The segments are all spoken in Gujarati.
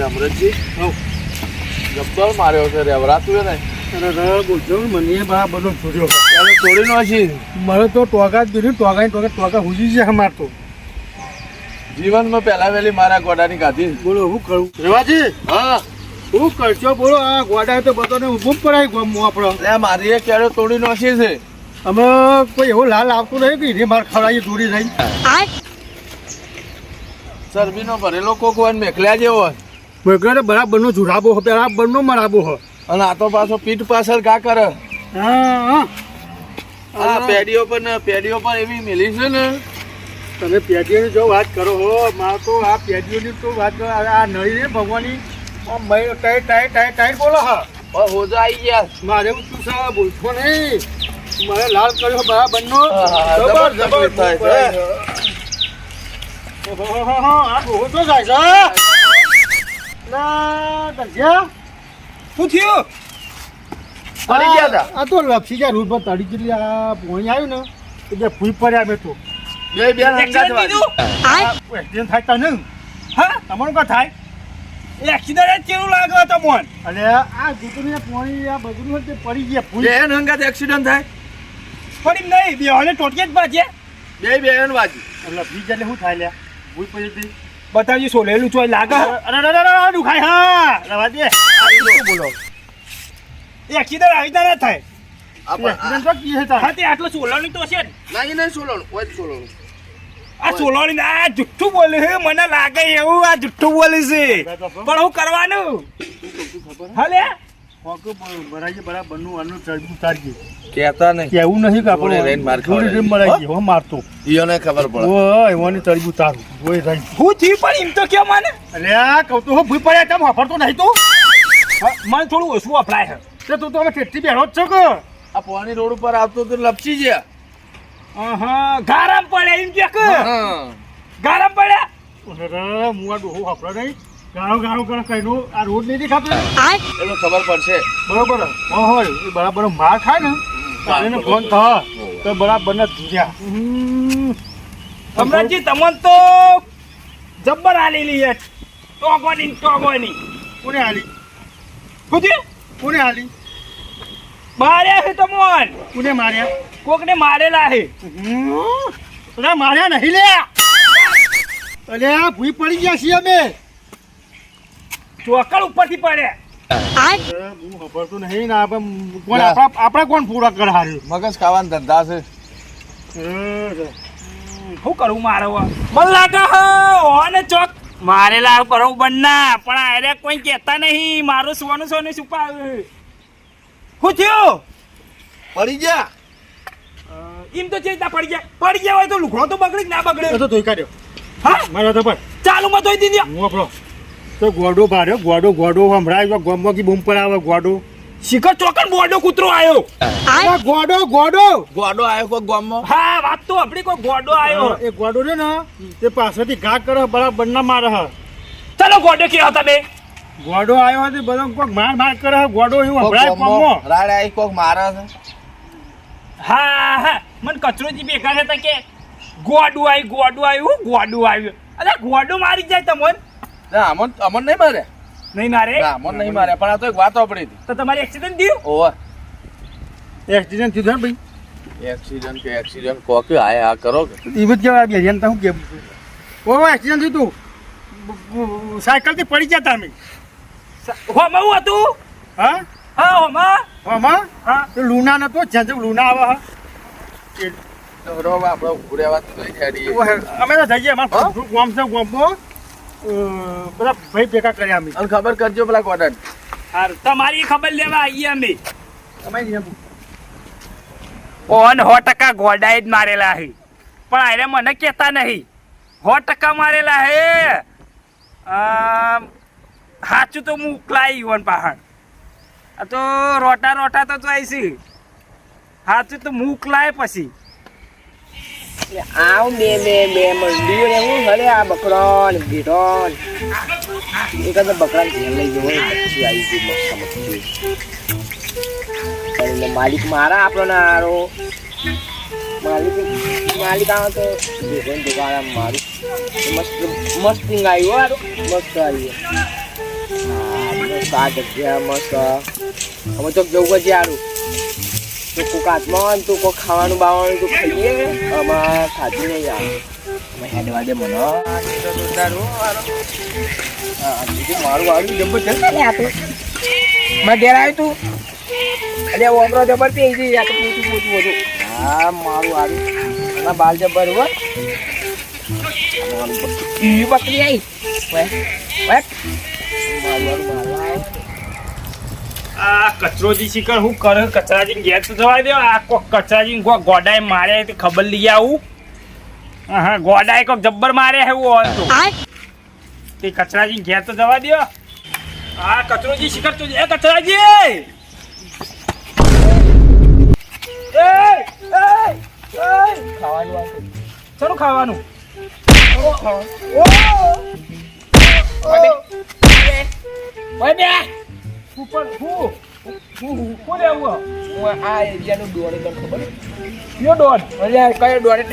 અમરતજી હઉ. જબ્બર માર્યો છે રેવરાતું ને અરે રે બોલજો મને બા બધો છોડ્યો ત્યારે તોડી નો છે મારે તો ટોગા જ દીધું ટોગા ને ટોગા ટોગા હુજી છે અમાર તો. જીવનમાં પહેલા વહેલી મારા ગોડાની ગાધી બોલો હું કરું? રેવાજી? હા. હું કરશો? બોલો આ ગોડા તો બધાને ઊભું પડાય ગમો આપણો. એટલે મારી એ તોડી નો છે. અમે કોઈ એવો લાલ આવતું નહીં કે એને માર ખવડાવી તોડી રહી ચરબીનો ભરેલો કોક હોય મેખલ્યા મેકલ્યા જેવો હોય. મેઘરે બરાબરનો જુરાબો હો બરાબરનો મરાબો હો. અને આ તો પાછો પીઠ પાછળ કા કરે. હા હા. આ પેડીઓ પર ને પેડીઓ પર એવી મેલી છે ને. તમે પેઢીઓની જો વાત કરો હો મારે તો આ પેઢીઓની તો વાત કરો આ નળી ને ભગવાનની. આમ મય ટાઈટ ટાઈટ ટાઈટ ટાઈટ બોલો હા. હોજો આવી ગયા. મારે એવું શું છે? બોલશો નહીં. મારે લાલ કર્યો બરાબરનો. હા, હા, જબર જબર થાય છે. ઓહોહોહો, આ બહુ તો જાય છે શું થયું? પડી ગયા હતા. આ તો લપસી ગયા રોડ પર તડી જેટલી આ પોણી આવ્યું ને એટલે ભૂઈ પડ્યા મેં તો બે બે. એક્સિડન્ટ થાય તને? હા? તમારું કા થાય? એક્સિડન્ટ કેવું લાગે તો મોન? અને આ જૂતની પોણી આ બધું તે પડી ગયા ભૂઈ. બે હંગાત એક્સિડન્ટ થાય? પડી નહીં બે હોને ટોટકે જ બાજે. બે બે એન વાજી એટલે બીજ એટલે શું થાય લ્યા? ભૂઈ પડી હતી. બતાવજો સોલેલું ચોય લાગે? અરે અરે અરે દુખાય હા. રવા દે. શું બોલો? એક્સિડન્ટ આવી ના થાય. એક્સિડન્ટ તો કી હતા હા તે આટલો સોલાની તો છે જ. નહીં આ સોલાની આ જુઠ્ઠું બોલે છે મને લાગે એવું આ જુઠ્ઠું બોલે છે. પણ. હું કરવાનું? હાલે? કહેતા નહીં. કેવું નહીં કે જોડે રહીને માર આપણે જોડે ખવડાવી. રહીને મરાઈ મારતો ઈયોને ખબર પડે. ઓય એવાની ચરબી ઉતારું જોઈ રહી હું પણ એમ તો કેમ માને. અરે કહું તો ભૂઈ પડ્યા તેમ વાપરતો નહીં તો. હા, મને થોડું ઓછું અપડાય છે. તું તો હવે કેટલી બેઠો જ છો કે? આ પોણી રોડ ઉપર આવતો તો લપસી ગયા અહં, ગારામ પડે એમ કે કે? હા. ગારામ પડ્યા અરે હું આ ડોહો વાપરો નહીં. ગાળો ગાળો કરે કઈનો આ રોડ નહીં દેખાતો એટલે ખબર પડશે. બરોબર. હોય. એ બરાબર માર ખાય ને એને ફોન થા તો બરાબર ને ધૂર્યા અમરાજી તમને તો જબ્બર આલેલી છે ટોગવાની ટોગવાની કોને હાલી શું થયું કોને હાલી માર્યા છે તમોન. કોને માર્યા? કોકને મારેલા છે. અરે માર્યા નહીં લે અરે આ ભૂઈ પડી ગયા છીએ અમે. ચોકડ ઉપરથી પડે. હું તો નહીં ને આપણે કોણ આપણા આપણા કોણ પૂરા કર હાર્યું મગજ ખાવાના ધંધા છે. શું કરું મારે લાગે હે ઓને ચોક. મારેલા બરોબર ના પણ અરે કોઈ કહેતા નહીં મારું સોનું સોનું છુપાવ્યું શું થયું? પડી ગયા. એમ તો ચેતા પડી ગયા. પડી ગયા હોય તો લુખડો તો બગડી જ ના બગડે? તો ધોઈ કાઢ્યો. હા? મારો તો પણ ચાલુ માં ધોઈ દીધી. હું આપણો તો ગોડો ભાર્યો ગોડો ગોડો હમણાં ગોમો કી બૂમ પર આવે ગોડો. શિખર ચોકન ગોડો કૂતરો આવ્યો આ ગોડો ગોડો. ગોડો આવ્યો કોઈ ગોમો હા વાત તો આપડી કોઈ ગોડો આવ્યો એ ગોડો છે ને તે પાછળથી ઘા કરે બરાબર ના મારે હ. ચલો ગોડો કેવા તમે. ગોડો આવ્યો તે બધા કોક માર માર કરે ગોડો એવું ગામમાં કોમો રાડ આવી કોક મારે છે હા હા મને કચરોજી ભેગા હતા કે ગોડું આવ્યું ગોડું આવ્યું ગોડું આવ્યું અરે ગોડું મારી જાય તમને ના અમન અમન નહીં મારે. નહીં મારે? ના અમન નહીં મારે પણ આ તો એક વાત આપણી હતી. તો તમારે એક્સિડન્ટ થયું? ઓવર એક્સિડન્ટ થયું ને ભાઈ? એક્સિડન્ટ કે એક્સિડન્ટ કોક આયા આ કરો કે. એ બધું કેવા બે જણ હું કેમ? ઓ એક્સિડન્ટ થયું તું. સાયકલથી પડી ગયા તમે. હું હતું? હા? હા હોમાં? આમાં હા. તો લુના નતો જ્યાં જ્યાં લુના આવે હા. એ તો આપણો. ઓ હે, અમે તો જઈએ અમારે ગોમ છે ગામમાં બધા ભાઈ ભેગા કર્યા અમે. અને ખબર કરજો પેલા કોટન હાર તમારી ખબર લેવા આવીએ અમે. ઓન સો ટકા ગોડાઈ જ મારેલા હે. પણ આરે મને કહેતા નહીં. સો ટકા મારેલા હે. સાચું તો હું ઉકલાઈ વન પહાડ. આ તો રોટા રોટા તો જોઈ છે. સાચું તો હું ઉકલાય પછી. આવ બે બે બે મંડી ને હું હરે આ બકરો ને ને એક જ બકરા ઘેર લઈ જવો પછી આવી ગઈ મસ્ત મસ્તી માલિક મારા આપણો ને આરો. માલિક માલિક આવે તો ભેગો દુકાન મારું. મસ્ત મસ્ત આવ્યો હારું મસ્ત આવ્યું આ જગ્યા મસ્ત. અમે તો જવું સારું તો કોક હાથમાં તું કોક ખાવાનું બાવાનું તું ખાઈએ અમાર ખાધું નહીં યાર. અમે હેડવા દે મને મારું આવ્યું જબરજસ્ત મારે ઘેર આવ્યું તું. અરે ઓમરો જબર પી ગઈ તો પૂછું પૂછું બધું હા મારું આવ્યું એના બાલ જબર હો. ઈ બકરી આવી મારું મારું આ કચરોજી શીખર હું કરે? કચરાજી ગેર તો જવા દે. આ કોક કચરાજી કોક ગોડાએ મારે તે ખબર લઈ આવું. હા ગોડાએ કોક જબ્બર મારે એવું હોય તો. તે કચરાજી ઘેર તો જવા દે. આ કચરોજી શિખર તો એ કચરાજી! એ એ એ ખાવાનું શેનું ખાવાનું? ઓય બે. હું હું હું લેવું હું આ એરિયાનું દોડે તને ખબર? યો દોડ? અરે કયો દોડે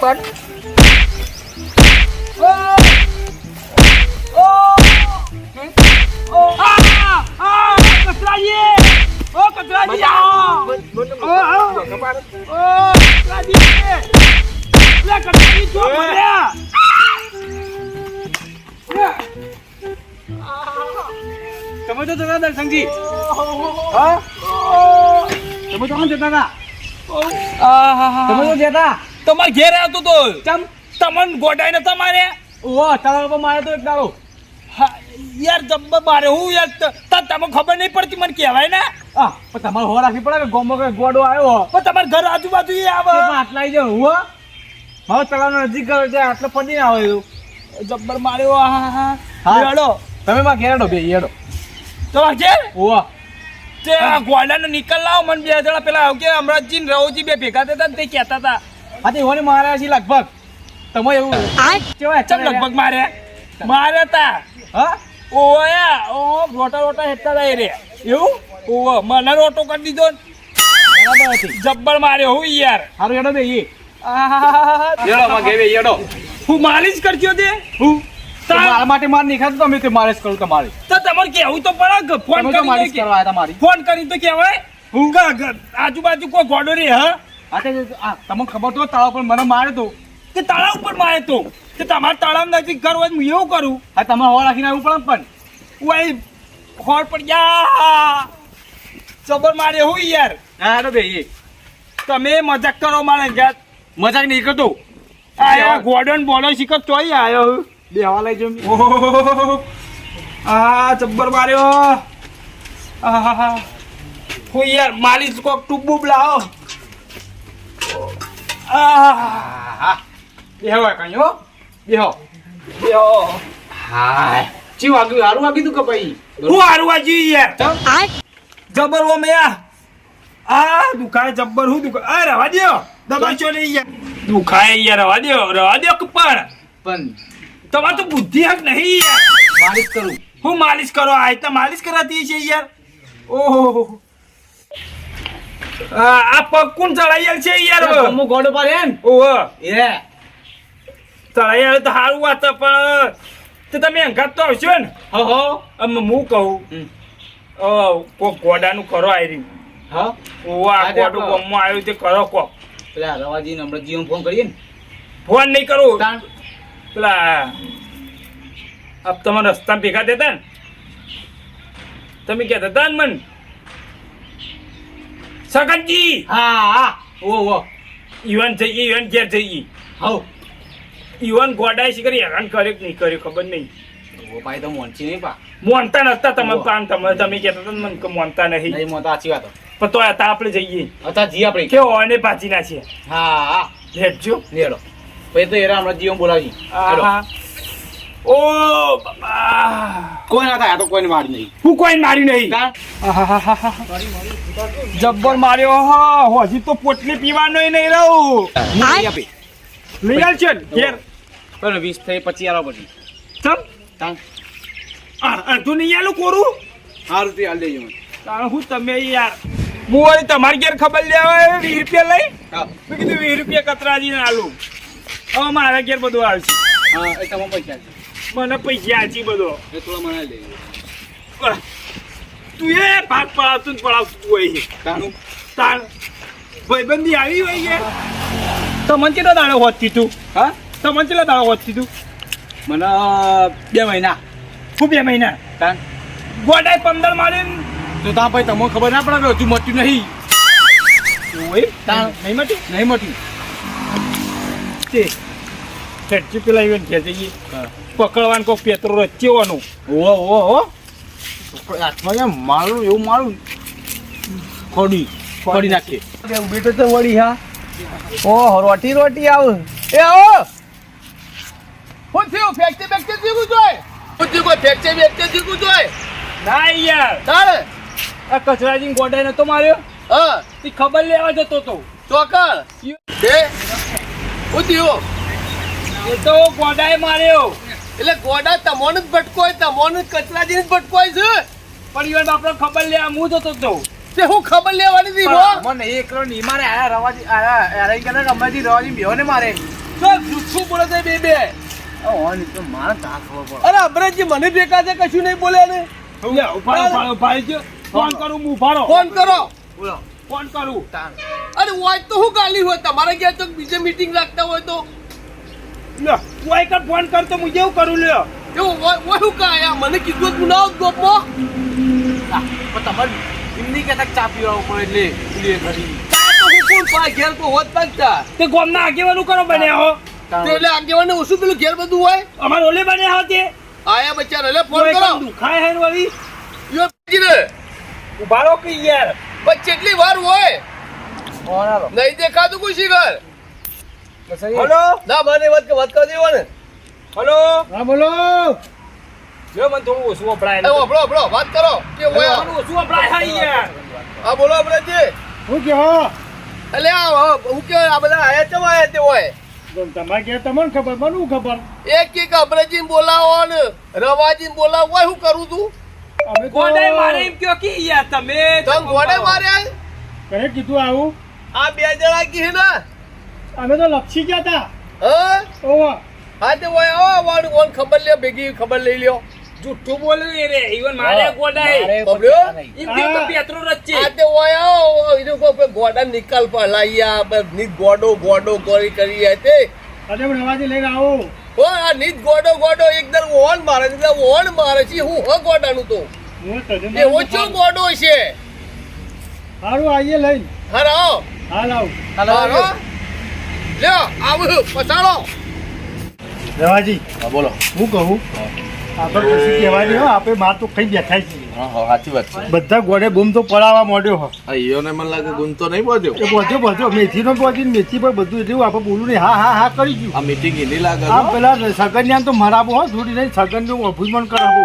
પણ. જતા હતા. તમે તો જતા. તમારે ઘેર આવતો તો ચમ તમન ગોડાઈ ને તમારે. ઓ તારા મારે તો એક દાડો. હા, યાર મારે હું યાર તમને ખબર નહીં પડતી મને કહેવાય ને? હા પણ તમારે હો રાખવી પડે કે ગોમો કે ગોડો આવ્યો પણ તમારે ઘર આજુબાજુ એ આવે. આટલા જાય હું હવે તળાવનો નજીક ગયો છે આટલો પડી ના આવે જબ્બર માર્યો હા હા હા. તમે માં ઘેરડો બે હેડો. તમારે ઘેર? ઓવા તે ગોડાનો નિકલ લાવો મને બે જણા પેલા આવ કે અમરાજી ને રવજી બે ભેગા થતા ને તે કહેતા હતા હા તે ઓને માર્યા છે લગભગ તમે એવું કેવાય ચમ લગભગ મારે મારે તા હા ઓયા ઓ રોટા રોટા હતા એ રે એવું ઓવો મને રોટો કરી દીધો બરાબર હતી જબ્બર માર્યો હું યાર હારું એડો બે એ આહાહાહા. યેડો માં ઘેર યેડો હું માલિશ કરજો તે હું મારા માટે માર નીકળતો તમે તે મારે જ કરું તમારે. તો તમારે કેવું તો પડે ફોન તમે તો કરી કરવા તમારી. ફોન કરી તો કહેવાય? હું? આજુબાજુ કોઈ ગોડો રે હા? આ તમને ખબર તો તળાવ પર મને મારે તો. તે તળાવ ઉપર મારે તો. કે તમારે તળાવ નજીક ઘર હોય તો હું એવું કરું? હા તમારે હોળ રાખીને આવવું પણ. પણ ઓય હોર પર યા! જબર મારે હું યાર? હા હેડો ભાઈ તમે મજાક કરો મારે મજાક નહીં કરતો. આ ગોડન બોલો શીખર ચોઈ આવ્યો હું? બે હવા લઈ જાઉં આ જબ્બર માર્યો. કોઈ હું યાર મારી કોક ટૂબૂબ લાવો. આહ. બેહો કઈ હો. બેહો. બેહો. હા ચી વાગ્યું હારું વાગ્યું તું કે ભાઈ? હું હારું વાગ્યું યાર. જબર ઓ મેયા. આ દુખાય જબ્બર હું દુખાય? આ રવા દ્યો. દબાશો નહીં યાર. દુખાય યાર રવા દ્યો રવા દ્યો પણ પણ તમારે તો બુદ્ધિ હક નહીં યાર. માલિશ કરું. હું માલિશ કરો આ તો માલિશ કરાતી છે યાર. ઓહો. આ પગ કોણ ચડાયેલ છે યાર અમુક ગોડો પર એમ ઓહો. એ. ચડાયેલ તો સારું વાત પણ તો તમે અંગાત તો આવશો ને? હો હો. હું કહું. કોક ગોડાનું કરો આયરી હા. ઓહો આ ગોડું ગમમાં આવ્યું તે કરો કોક. પેલા રવાજી ને હમણાં ફોન કરીએ ને. ફોન નહીં કરું. પેલા આપ તમારા રસ્તા ભેગા દેતા ને? તમે કહેતા હતા ને મન? સગનજી હા હા. ઓ ઓ ઈવન જઈએ ઈવન ઘેર જઈએ હો ઈવન ગોડાય છે કરી? હેરાન કર્યો કે નહીં કર્યો? ખબર નહીં. ઓ ભાઈ તો મોનચી નહીં પા. મોનતા નતા તમે. પાન તમે તમે કહેતા હતા મન કે મોનતા નહીં. નહીં મોનતા સાચી વાત. પણ તો હતા આપણે જઈએ. હતા જી આપણે. કે ઓને પાછી ના છે. હા હા. લેટજો લેડો પછી તો એરા હમણાં જીવન બોલાવી ઓ કોઈ ના થાય તો કોઈને મારી નહીં. હું કોઈ મારી નહીં. જબ્બર માર્યો હા હજી તો પોટલી પીવાનો નહીં રહું. લઈ આલ છે ઘેર. પણ વીસ થઈ પચીસ આવો પછી. ચમ. અડધું નહીં આલું કોરું? સારું રૂપિયા હાલ દેજો મને. હું તમે યાર. હું તમારી ઘેર ખબર લેવા વીસ રૂપિયા લઈ? હા. મેં કીધું વીસ રૂપિયા કતરાજીને આલું. હવે મારા ઘેર બધું આવશે. હા એ તમામ પૈસા મને પૈસા આચી બધો. એ થોડા મને હાલ તું એ ભાગ પડાવતું પડાવતું તું હોય તાનું તાર ભાઈબંધી આવી હોય છે તમને કેટલા દાડો હોતી તું હા? તમને કેટલા દાડો હોતી તું મને બે મહિના. ખૂબ બે મહિના? તાર ગોડાય પંદર મારે તો તા ભાઈ તમને ખબર ના પડે કે હજુ મટ્યું નહીં. તાણ. નહીં મટ્યું? નહીં મટ્યું. તે ખેંચી પેલા ઇવેન્ટ ઘેર પકડવાનું કોક પેતરો રચ્યોવાનું ઓ ઓ ઓ હાથમાં મારું એવું મારું ખોડી ખોડી નાખીએ. બેટો તો વળી હા. ઓ રોટી રોટી આવ. એ ઓ! હું થયું? ફેક્ટરી ફેક્ટરી જીવું જોઈએ થયું કોઈ ફેક્ટરી ફેક્ચર જીવું જોઈએ ના યાર. તારે? આ કચરાજી ગોડાય નતો માર્યો? હા. તે ખબર લેવા જતો તો. ચોકર તે થયું એ તો ગોડાએ માર્યો. એટલે ગોડા તમોને જ ભટકોય તમોને જ કચરાજીને જ ભટકોય છે. પણ ઈવન આપણે ખબર લેવા હું જતો તો તે હું ખબર લેવાની હતી બો મને એકલો ની મારે આયા રવાજી આયા આયા કે રમાજી રવાજી બેહો ને મારે. તો જુઠ્ઠું બોલે છે બે બે. ઓન તો મારે તા ખબર પડે. અરે અમરેશજી મને ભેગા છે કશું નહીં બોલે ને. ઉપાડો ઉભારો ભાઈ જો ફોન કરું હું ઉભારો ફોન કરો. બોલો. ફોન કરું. અરે હોય તો હું ગાલી હોય? તમારે ગયા તો બીજે મીટિંગ રાખતા હોય તો. લે તું આઈ કર ફોન કર તો હું જેવું કરું લ્યો એવું હોય હું કાયા મને કીધું તું ના આવ ગોપમાં તમારે એમની કહેતા ચા પીવા ઉપર એટલે પેલી ખરી તો હું કોણ પા ઘેર કો હોત પાકતા તે. ગોમના આગેવાનું કરો બન્યા હો. એટલે આગેવાને ઓછું પેલું ઘેર બધું હોય? અમાર ઓલે બન્યા હો તે. આયા બચ્ચા એટલે ફોન કરો. દુખાય હે વળી. યો રે. ઉભારો કે યાર. પણ કેટલી વાર હોય? નહીં દેખાતું કોઈ શિખર? હલો ના મને વાત વાત કરી દેવો ને. હલો હા બોલો. જો મને થોડું ઓછું વપરાય વપરો ઓભળો વાત કરો. કે હોય ઓછું વપરાય હા યાર. હા બોલો આપણે હું કે હા એટલે આ હું કે આ બધા આયા ચમ આયા તે હોય? તમારે ક્યાં તમને ખબર મને ખબર? એક એક અમરેજી બોલાવો ને રવાજી બોલાવો હોય હું કરું તું? અમે તો મારે એમ કયો કે યાર તમે તો ગોડે મારે કને કીધું આવું? આ બે જણા કી ને. અમે તો લક્ષી ગયા હતા હા? ઓવા. હા તે ખબર લે ભેગી ખબર લઈ લ્યો. જુઠ્ઠું બોલ્યું એ રે ઈવન મારે ગોડાય બબલ્યો? તો પેત્રો રચ્ચે આ તે ગોડા નિકાલ પર લાયા બસ ગોડો ગોડો કરી કરી આ તે. અને રવાજી લઈને આવો. હો આ નીચ ગોડો ગોડો એકદમ ઓન મારે છે ઓન મારે છે હું હ ગોડાનું તો. એ ઓછો ગોડો છે. હારું આઈએ લઈ હારો હાલ આવ. હરાઓ લ્યો આવું પછાડો. રવાજી હા બોલો. હું કહું? આપણે કશું કહેવાય નહીં હો આપણે માર તો ખાઈ બેઠા છીએ. સાચી વાત છે. બધા ગોળે બૂમ તો પડાવવા માંડ્યો હો. ઈયોને મને લાગે ગુણ તો નહીં પહોંચ્યો. એ બધો બધો મેથીનો પહોંચી મેથી પર બધું એટલું આપણે બોલું નહીં. હા હા હા કરી ગયું. આ મીટિંગ એની લાગે આ પેલા સગન તો મરાબો હો થોડી નહીં. સગનનું અભિમાન કરાવો.